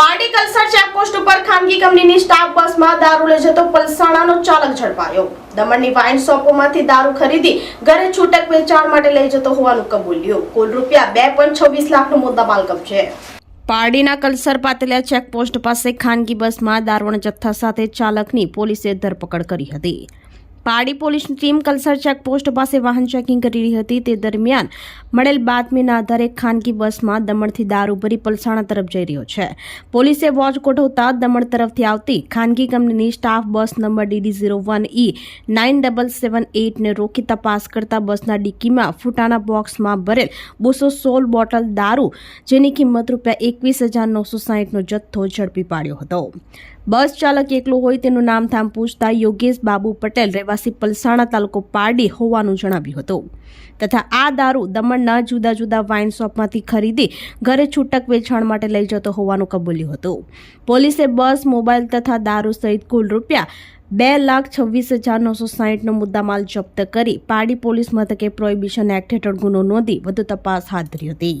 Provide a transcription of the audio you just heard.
Pardi Kalsar checkpost ઉપર ખાનગી કંપનીની સ્ટાફ બસમાં દારૂ લઈ જતો પલસાણાનો ચાલક ઝડપાયો. દમણની વાઇન શોપોમાંથી દારૂ ખરીદી ઘરે છૂટક વેચાણ માટે લઈ જતો હોવાનું કબૂલ્યું. કુલ રૂપિયા બે પોઈન્ટ છવ્વીસ લાખનો મુદ્દામાલ કબજે. પારડીના કલસર પાતલિયા ચેકપોસ્ટ પાસે ખાનગી બસમાં દારૂના જથ્થા સાથે ચાલકની પોલીસે ધરપકડ કરી હતી. પારડી પોલીસની ટીમ કલસર ચેકપોસ્ટ પાસે વાહન ચેકિંગ કરી રહી હતી. તે દરમિયાન મળેલ બાતમીના આધારે ખાનગી બસમાં દમણથી દારૂ ભરી પલસાણા તરફ જઈ રહ્યો છે. પોલીસે વોચ ગોઠવતા દમણ તરફથી આવતી ખાનગી કંપનીની staff bus number DD zero one E nine double seven એટને રોકી તપાસ કરતા બસના ડિક્કીમાં ફૂટાના બોક્સમાં ભરેલ બસો સોળ બોટલ દારૂ, જેની કિંમત રૂપિયા એકવીસ હજાર નવસો સાહીઠનો જથ્થો ઝડપી પાડ્યો હતો. બસ ચાલક એકલો હોય તેનું નામ થામ પૂછતા યોગેશ બાબુ પટેલ રહેવાસી પલસાણા તાલુકો પારડી હોવાનું જણાવ્યું હતું. તથા આ દારૂ દમણના જુદા જુદા વાઇન શોપમાંથી ખરીદી ઘરે છૂટક વેચાણ માટે લઈ જતો હોવાનું કબૂલ્યું હતું. પોલીસે બસ, મોબાઈલ તથા દારૂ સહિત કુલ રૂપિયા બે લાખ છવ્વીસ હજાર નવસો સાહીઠનો મુદ્દામાલ જપ્ત કરી પારડી પોલીસ મથકે પ્રોહિબિશન એક્ટ હેઠળ ગુનો નોંધી વધુ તપાસ હાથ ધરી હતી.